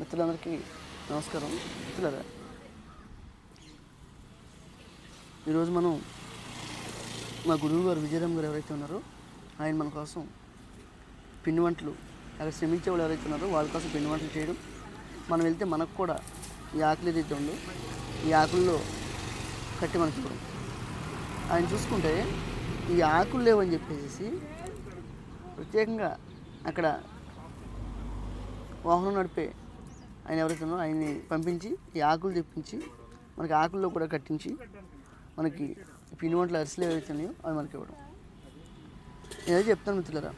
మిత్రులందరికీ నమస్కారం. మిత్రులరా ఈరోజు మనం మా గురువు గారు విజయరామ్ గారు ఎవరైతే ఉన్నారో ఆయన మన కోసం పిండి వంటలు అక్కడ శ్రమించే వాళ్ళు ఎవరైతే ఉన్నారో వాళ్ళ కోసం పిండి వంటలు చేయడం మనం వెళ్తే మనకు కూడా ఈ ఆకులు ఏదైతే ఉందో ఈ ఆకుల్లో కట్టి మనకి ఇవ్వడం ఆయన చూసుకుంటే ఈ ఆకులు లేవని చెప్పేసి ప్రత్యేకంగా అక్కడ వాహనం నడిపే ఆయన ఎవరైతే ఉన్నారో ఆయన్ని పంపించి ఈ ఆకులు తెప్పించి మనకి ఆకుల్లో కూడా కట్టించి మనకి పిండి వంటల అరిసెలు ఏవైతే ఉన్నాయో అవి మనకి ఇవ్వడం. నేనైతే చెప్తాను మిత్రులరా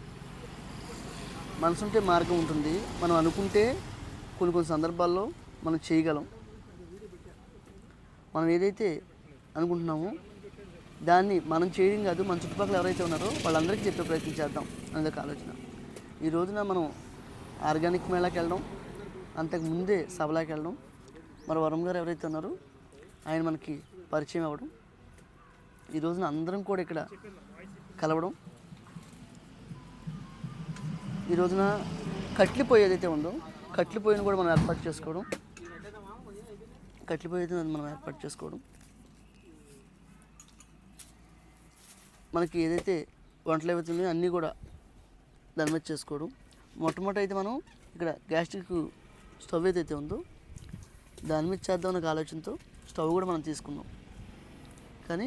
మనసుంటే మార్గం ఉంటుంది. మనం అనుకుంటే కొన్ని కొన్ని సందర్భాల్లో మనం చేయగలం. మనం ఏదైతే అనుకుంటున్నామో దాన్ని మనం చేయడం కాదు మన చుట్టుపక్కల ఎవరైతే ఉన్నారో వాళ్ళందరికీ చెప్పే ప్రయత్నం చేద్దాం అనేది ఆలోచన. ఈ రోజున మనం ఆర్గానిక్ మేళాకి వెళ్ళడం అంతకు ముందే సభలోకి వెళ్ళడం. మరి వరం గారు ఎవరైతే ఉన్నారో ఆయన మనకి పరిచయం అవ్వడం. ఈ రోజున అందరం కూడా ఇక్కడ కలవడం. ఈ రోజున కట్లిపోయి ఏదైతే ఉందో కట్లిపోయిన కూడా మనం ఏర్పాటు చేసుకోవడం. కట్లిపోయి అయితే మనం ఏర్పాటు చేసుకోవడం. మనకి ఏదైతే వంటలు ఏవైతే ఉన్నాయో అన్నీ కూడా దాని మీద చేసుకోవడం. మొట్టమొదటి అయితే మనం ఇక్కడ గ్యాస్ట్రిక్ స్టవ్ ఏదైతే ఉందో దాని మీద చేద్దాం అనే ఆలోచనతో స్టవ్ కూడా మనం తీసుకున్నాం కానీ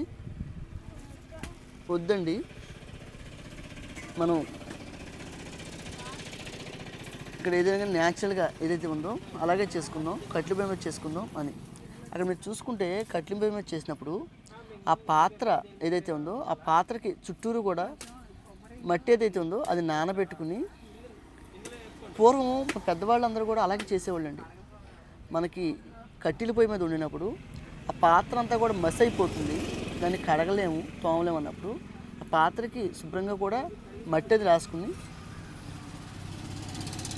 వద్దండి. మనం ఇక్కడ ఏదైనా న్యాచురల్గా ఏదైతే ఉందో అలాగే చేసుకుందాం కట్ల పొయ్యి మీద చేసుకుందాం అని. అక్కడ మీరు చూసుకుంటే కట్ల పొయ్యి మీద చేసినప్పుడు ఆ పాత్ర ఏదైతే ఉందో ఆ పాత్రకి చుట్టూరు కూడా మట్టి ఏదైతే ఉందో అది నానబెట్టుకుని పూర్వం పెద్దవాళ్ళు పెద్దవాళ్ళందరూ కూడా అలాగే చేసేవాళ్ళండి. మనకి కట్టెల పొయ్యి మీద వండినప్పుడు ఆ పాత్ర అంతా కూడా మస్ అయిపోతుంది. దాన్ని కడగలేము తోమలేము అన్నప్పుడు. ఆ పాత్రకి శుభ్రంగా కూడా మట్టి అది రాసుకుని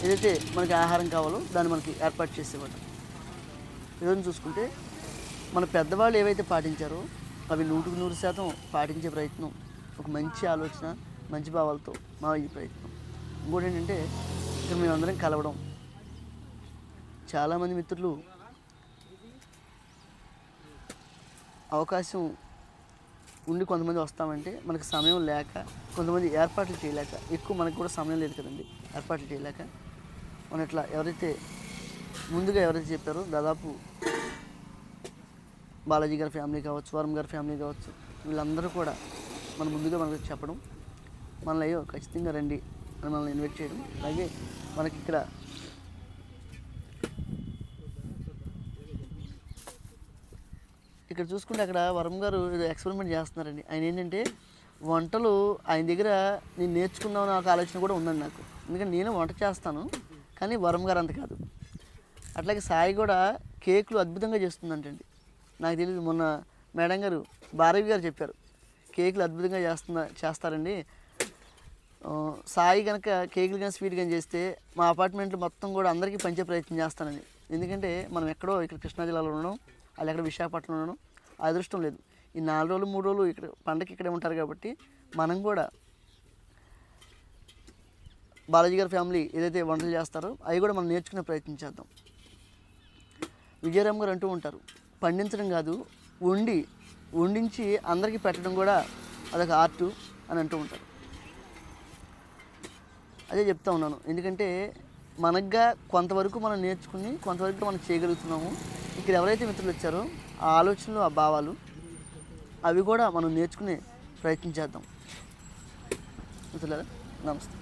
ఏదైతే మనకి ఆహారం కావాలో దాన్ని మనకి ఏర్పాటు చేసేవాళ్ళం. ఈరోజు చూసుకుంటే మన పెద్దవాళ్ళు ఏవైతే పాటించారో అవి నూటికి నూరు శాతం పాటించే ప్రయత్నం ఒక మంచి ఆలోచన మంచి భావాలతో మా ఈ ప్రయత్నం. ఇంకోటి ఏంటంటే ఇక్కడ మేమందరం కలవడం. చాలామంది మిత్రులు అవకాశం ఉండి కొంతమంది వస్తామంటే మనకి సమయం లేక కొంతమంది ఏర్పాట్లు చేయలేక ఎక్కువ మనకు కూడా సమయం లేదు కదండి. ఏర్పాట్లు చేయలేక మన ఇట్లా ఎవరైతే ముందుగా ఎవరైతే చెప్పారో దాదాపు బాలాజీ గారి ఫ్యామిలీ కావచ్చు వరం గారి ఫ్యామిలీ కావచ్చు వీళ్ళందరూ కూడా మన ముందుగా మనకు చెప్పడం. మనల్ని అయ్యో ఖచ్చితంగా రండి. మనల్ని ఇన్వైట్ చేయడం. అలాగే మనకి ఇక్కడ ఇక్కడ చూసుకుంటే అక్కడ వరం గారు ఏదో ఎక్స్పెరిమెంట్ చేస్తున్నారండి. ఆయన ఏంటంటే వంటలు ఆయన దగ్గర నేను నేర్చుకుందామని ఒక ఆలోచన కూడా ఉందండి నాకు. ఎందుకంటే నేను వంట చేస్తాను కానీ వరం గారు అంత కాదు. అట్లాగే సాయి కూడా కేకులు అద్భుతంగా చేస్తుందంటండి. నాకు తెలియదు మొన్న మేడం గారు భారవి గారు చెప్పారు. కేకులు అద్భుతంగా చేస్తున్న చేస్తారండి. సాయి కనుక కేకులు కానీ స్వీట్ కానీ చేస్తే మా అపార్ట్మెంట్లో మొత్తం కూడా అందరికీ పంచే ప్రయత్నం చేస్తానండి. ఎందుకంటే మనం ఎక్కడో ఇక్కడ కృష్ణా జిల్లాలో ఉండడం వాళ్ళు ఎక్కడ విశాఖపట్నంలో ఉండడం అదృష్టం లేదు. ఈ నాలుగు రోజులు మూడు రోజులు ఇక్కడ పండగకి ఇక్కడే ఉంటారు కాబట్టి మనం కూడా బాలాజీ గారి ఫ్యామిలీ ఏదైతే వంటలు చేస్తారో అవి కూడా మనం నేర్చుకునే ప్రయత్నం చేద్దాం. విజయరామ్ గారు అంటూ ఉంటారు పండించడం కాదు వండి వండించి అందరికీ పెట్టడం కూడా అదొక ఆర్టు అని అంటూ ఉంటారు. అదే చెప్తా ఉన్నాను. ఎందుకంటే మనగ్గా కొంతవరకు మనం నేర్చుకుని కొంతవరకు మనం చేయగలుగుతున్నాము. ఇక్కడ ఎవరైతే మిత్రులు వచ్చారో ఆ ఆలోచనలు ఆ భావాలు అవి కూడా మనం నేర్చుకునే ప్రయత్నం చేద్దాం. మిత్రులారా నమస్తే.